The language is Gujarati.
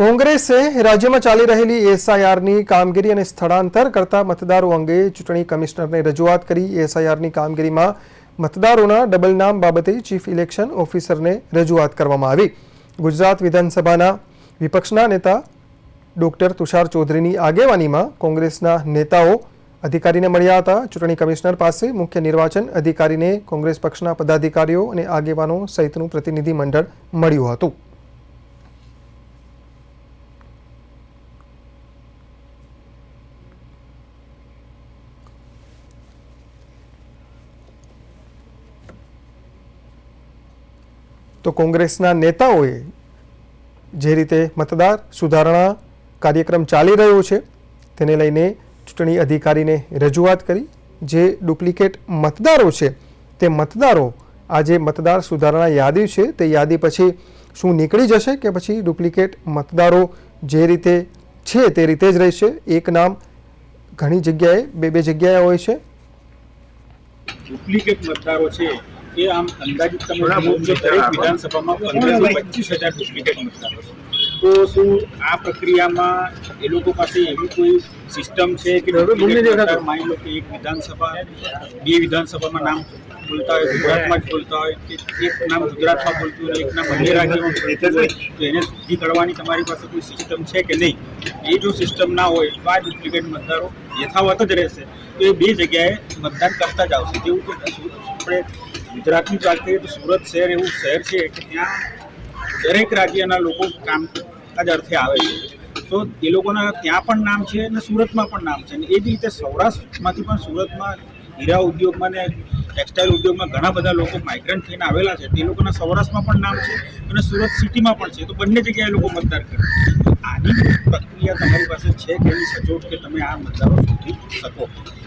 કોંગ્રેસે રાજ્યમાં ચાલી રહેલી એસઆઈઆરની કામગીરી અને સ્થળાંતર કરતા મતદારો અંગે ચૂંટણી કમિશનરને રજૂઆત કરી. એસઆઈઆરની કામગીરીમાં મતદારોના ડબલ નામ બાબતે ચીફ ઇલેક્શન ઓફિસરને રજૂઆત કરવામાં આવી. ગુજરાત વિધાનસભાના વિપક્ષના નેતા ડોક્ટર તુષાર ચૌધરીની આગેવાનીમાં કોંગ્રેસના નેતાઓ અધિકારીને મળ્યા હતા. ચૂંટણી કમિશનર પાસે મુખ્ય નિર્વાચન અધિકારીને કોંગ્રેસ પક્ષના પદાધિકારીઓ અને આગેવાનો સહિતનું પ્રતિનિધિ મંડળ મળ્યું હતું. તો કોંગ્રેસના નેતાઓએ જે રીતે મતદાર સુધારણા કાર્યક્રમ ચાલી રહ્યો છે, તેને લઈને ચૂંટણી અધિકારીને રજૂઆત કરી. જે ડુપ્લિકેટ મતદારો છે, તે મતદારો આ જે મતદાર સુધારણા યાદી છે, તે યાદી પછી શું નીકળી જશે કે પછી ડુપ્લિકેટ મતદારો જે રીતે છે, તે રીતે જ રહેશે? એક નામ ઘણી જગ્યાએ, બે બે જગ્યાએ હોય છે. ડુપ્લિકેટ મતદારો છે એ આમ અંદાજિત તમે તો દરેક વિધાનસભામાં પંદરથી પચીસ હજાર ડુપ્લિકેટ મતદારો તો શું આ પ્રક્રિયામાં એ લોકો પાસે એવી કોઈ સિસ્ટમ છે કે માની લો કે એક વિધાનસભા બે વિધાનસભામાં નામ બોલતા હોય ગુજરાતમાં જ બોલતા હોય કે એક નામ ગુજરાતમાં બોલતું હોય એક નામ અન્ય રાજ્યમાં બોલતું હોય તો એને સુધી કરવાની તમારી પાસે કોઈ સિસ્ટમ છે કે નહીં? એ જો સિસ્ટમ ના હોય તો આ ડુપ્લિકેટ મતદારો યથાવત જ રહેશે. તો એ બે જગ્યાએ મતદાન કરતા જ આવશે. જેવું કે આપણે ગુજરાતની વાત કરીએ તો સુરત શહેર એવું શહેર છે કે ત્યાં દરેક રાજ્યના લોકો કામ જ અર્થે આવે છે. તો એ લોકોના ત્યાં પણ નામ છે અને સુરતમાં પણ નામ છે. અને એ જ રીતે સૌરાષ્ટ્રમાંથી પણ સુરતમાં હીરા ઉદ્યોગમાં ને ટેક્સટાઇલ ઉદ્યોગમાં ઘણા બધા લોકો માઇગ્રન્ટ થઈને આવેલા છે. તે લોકોના સૌરાષ્ટ્રમાં પણ નામ છે અને સુરત સિટીમાં પણ છે. તો બંને જગ્યાએ લોકો મતદાર કરે આની પ્રક્રિયા તમારી પાસે છે કે એની સચોટ કે તમે આ મતદારો શોધી શકો?